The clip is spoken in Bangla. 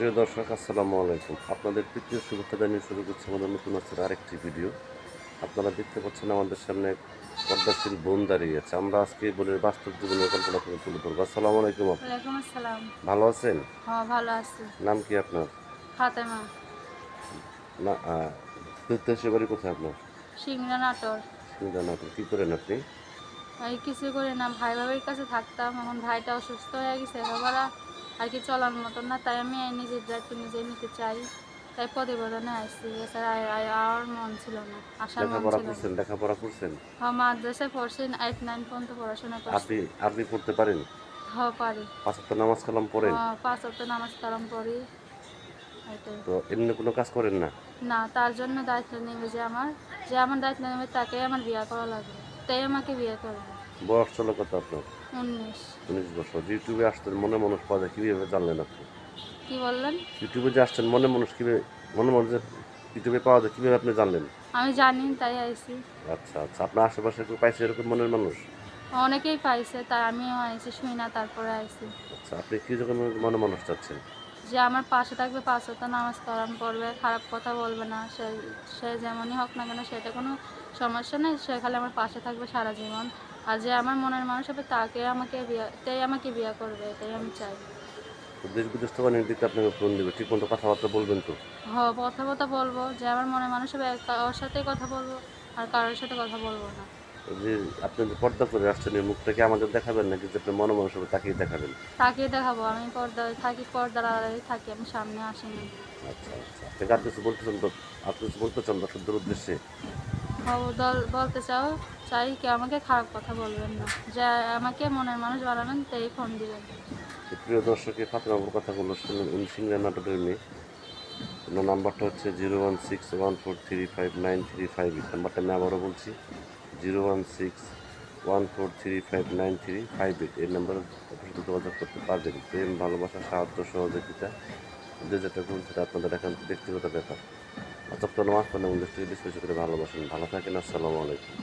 প্রিয় দর্শক আসসালামু আলাইকুম। আপনাদের তৃতীয় শুভেচ্ছা জানিয়ে শুরু করছে আমাদের নতুন আজকের আরেকটি ভিডিও। আপনারা দেখতে পাচ্ছেন আমাদের সামনে পদ্মাশীল বোন দাঁড়িয়ে আছে। আমরা আজকে বোনের বাস্তব জীবনের কল্পনা করে তুলে ধরবো। আসসালামু আলাইকুম ভালো আছেন? হ্যাঁ ভালো আছি। নাম কি আপনার? ফাতেমা। না বাড়ি কোথায় আপনার? সিংড়া নাটোর। না কী করেন আপনি? কিছু করে না। ভাই ভাবির কাছে থাকতাম এখন ভাইটা অসুস্থ হয়ে গেছে এবার আর কি চলার মতন না। তাই আমি নিজের দায়িত্ব নিজেই নিতে চাই। তাই প্রতিবেদনে আসছি এছাড়া আর- মন ছিল না আসার মন ছিল লেখাপড়া করছেন? হ্যাঁ মাদ্রাসায় পড়ছি এইট নাইন পর্যন্ত পড়াশোনা করছি। আপনি পড়তে পারেন? হ্যাঁ পারি। পাঁচ নামাজ কালাম পড়েন? হ্যাঁ, পাঁচ অক্ট নামাজ কালাম পড়ি। তো এমনি কোনো কাজ করেন না? না তার জন্য দায়িত্ব নেবে যে আমার যে আমার দায়িত্ব নেবে তাকে আমার বিয়ে করা লাগবে। তাই আমাকে বিয়ে করবে বয়স চলো কত আপনার? উনিশ। বছর। ইউটিউবে আসতেন মনে মানুষ পাওয়া যায় কীভাবে জানলেন আপনি? কি বললেন? ইউটিউবে যে আসছেন মনে মানুষ কীভাবে মনে মানুষ ইউটিউবে পাওয়া যায় কীভাবে আপনি জানলেন? আমি জানি তাই আইছি। আচ্ছা আচ্ছা। আপনার আশেপাশে কেউ পাইছে এরকম মনের মানুষ? অনেকেই পাইছে তাই আমিও আইছি শুই না তারপরে আইছি। আচ্ছা আপনি কী যখন মনে মানুষ চাচ্ছেন? যে আমার পাশে থাকবে পাশে তো নামাজ কালাম পড়বে খারাপ কথা বলবে না। সে সে যেমনই হোক না কেন সেটা কোনো সমস্যা নেই সে খালি আমার পাশে থাকবে সারা জীবন। আর যে আমার মনের মানুষ হবে তাকে আমাকে বিয়ে তাই আমাকে বিয়ে করবে এটাই আমি চাই। দেশ বিদেশ থেকে অনেক দিকে আপনাকে ফোন দেবে ঠিক মতো কথাবার্তা বলবেন তো? হ্যাঁ কথা কথা বলব যে আমার মনের মানুষ হবে ওর সাথেই কথা বলব আর কারোর সাথে কথা বলব না। যে আপনি যে পর্দা করে আসছেন এই মুখটাকে আমাদের দেখাবেন নাকি যে আপনি মনে মানুষ হবে তাকেই দেখাবেন? তাকে দেখাবো আমি পর্দায় থাকি পর্দার আড়ালে থাকি আমি সামনে আসিনি। আচ্ছা আচ্ছা। আপনি আর কিছু বলতেছেন তো আপনি কিছু বলতে চান দর্শকদের উদ্দেশ্যে? হব দল বলতে চাও, চাই কি আমাকে খারাপ কথা বলবেন না। যে আমাকে মনের মানুষ বানাবেন, তাই ফোন দিবেন। তো প্রিয় দর্শকের ফাতেমাপুর কথাগুলো শুনলেন উনি সিংড়া নাটকের মেয়ে। ওনার নাম্বারটা হচ্ছে zero one six one four three five nine three five. নাম্বারটা আমি আবারও বলছি, zero one six one four three five nine three five eight এই নাম্বারে আপনার যোগাযোগ করতে পারবেন। প্রেম, ভালোবাসা, সাহায্য, সহযোগিতা, যে যেটা করুন সেটা আপনাদের এখন ব্যক্তিগত ব্যাপার। অতপ্ত নামাজ পড়লে আমাদের বেশি বেশি করে ভালোবাসেন ভালো থাকেন আসসালামু আলাইকুম